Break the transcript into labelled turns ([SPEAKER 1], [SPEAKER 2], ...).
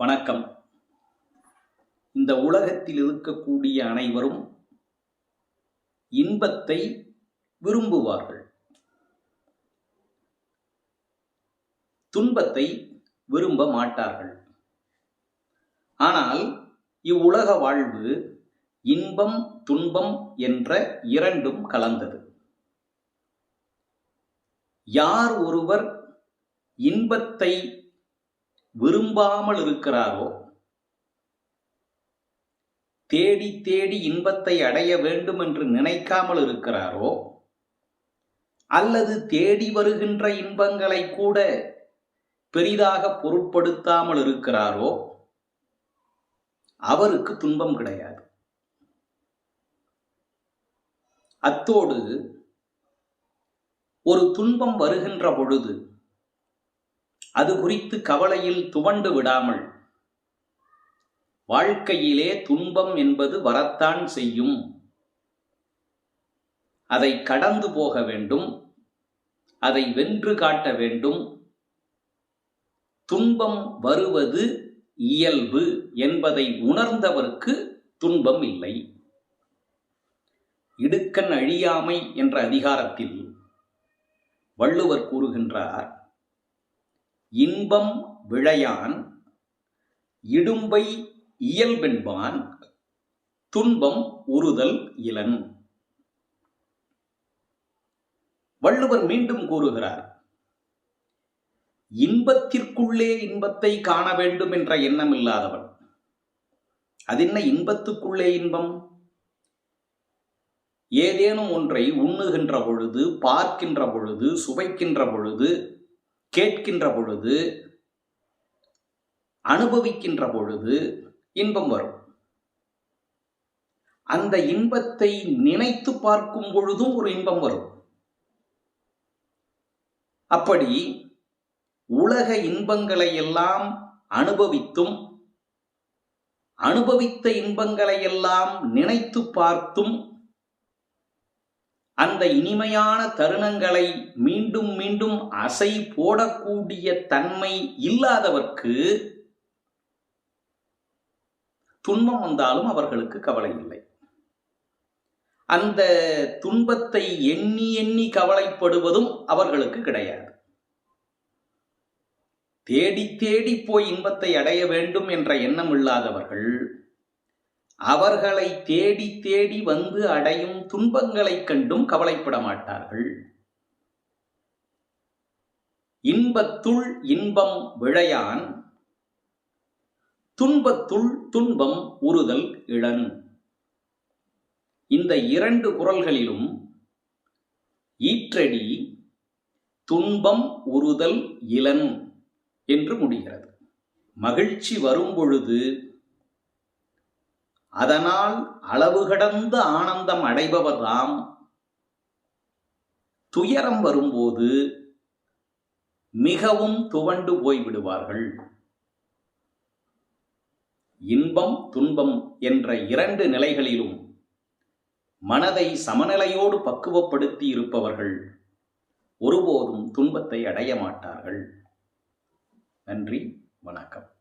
[SPEAKER 1] வணக்கம். இந்த உலகத்தில் இருக்கக்கூடிய அனைவரும் இன்பத்தை விரும்புவார்கள். துன்பத்தை விரும்ப மாட்டார்கள். ஆனால் இவ்வுலக வாழ்வு இன்பம் துன்பம் என்ற இரண்டும் கலந்தது. யார் ஒருவர் இன்பத்தை விரும்பாமல் இருக்கிறாரோ? தேடி தேடி இன்பத்தை அடைய வேண்டும் என்று நினைக்காமல் இருக்கிறாரோ? அல்லது தேடி வருகின்ற இன்பங்களை கூட பெரிதாக பொருட்படுத்தாமல் இருக்கிறாரோ? அவருக்கு துன்பம் கிடையாது. அத்தோடு ஒரு துன்பம் வருகின்ற பொழுது அது குறித்து கவலையில் துவண்டு விடாமல். வாழ்க்கையிலே துன்பம் என்பது வரத்தான் செய்யும். அதை கடந்து போக வேண்டும். அதை வென்று காட்ட வேண்டும். துன்பம் வருவது இயல்பு என்பதை உணர்ந்தவருக்கு துன்பம் இல்லை. இடுக்கண் அழியாமை என்ற அதிகாரத்தில் வள்ளுவர் கூறுகின்றார் இன்பம் விழையான் இடும்பை இயல்பென்பான் துன்பம் உறுதல் இலன். வள்ளுவர் மீண்டும் கூறுகிறார் இன்பத்திற்குள்ளே இன்பத்தை காண வேண்டும் என்ற எண்ணம் இல்லாதவன். அதென்ன இன்பத்துக்குள்ளே இன்பம்? ஏதேனும் ஒன்றை உண்ணுகின்ற பொழுது பார்க்கின்ற பொழுது சுவைக்கின்ற பொழுது கேட்கின்ற பொழுது அனுபவிக்கின்ற பொழுது இன்பம் வரும். அந்த இன்பத்தை நினைத்து பார்க்கும் பொழுதும் ஒரு இன்பம் வரும். அப்படி உலக இன்பங்களை எல்லாம் அனுபவித்தும் அனுபவித்த இன்பங்களை எல்லாம் நினைத்து பார்த்தும் அந்த இனிமையான தருணங்களை மீண்டும் மீண்டும் அசை போடக்கூடிய தன்மை இல்லாதவர்க்கு துன்பம் வந்தாலும் அவர்களுக்கு கவலை இல்லை. அந்த துன்பத்தை எண்ணி எண்ணி கவலைப்படுவதும் அவர்களுக்கு கிடையாது. தேடி தேடி போய் இன்பத்தை அடைய வேண்டும் என்ற எண்ணம் இல்லாதவர்கள் அவர்களை தேடி தேடி வந்து அடையும் துன்பங்களைக் கண்டும் கவலைப்பட மாட்டார்கள் இன்பத்துள் இன்பம் விழையான் துன்பத்துள் துன்பம் உறுதல் இளன். இந்த இரண்டு குரல்களிலும் ஈற்றடி துன்பம் உறுதல் இளன் என்று முடிகிறது. மகிழ்ச்சி வரும்பொழுது அதனால் அளவு கடந்த ஆனந்தம் அடைபவர்தாம் துயரம் வரும்போது மிகவும் துவண்டு போய்விடுவார்கள். இன்பம் துன்பம் என்ற இரண்டு நிலைகளிலும் மனதை சமநிலையோடு பக்குவப்படுத்தி இருப்பவர்கள் ஒருபோதும் துன்பத்தை அடைய மாட்டார்கள். நன்றி வணக்கம்.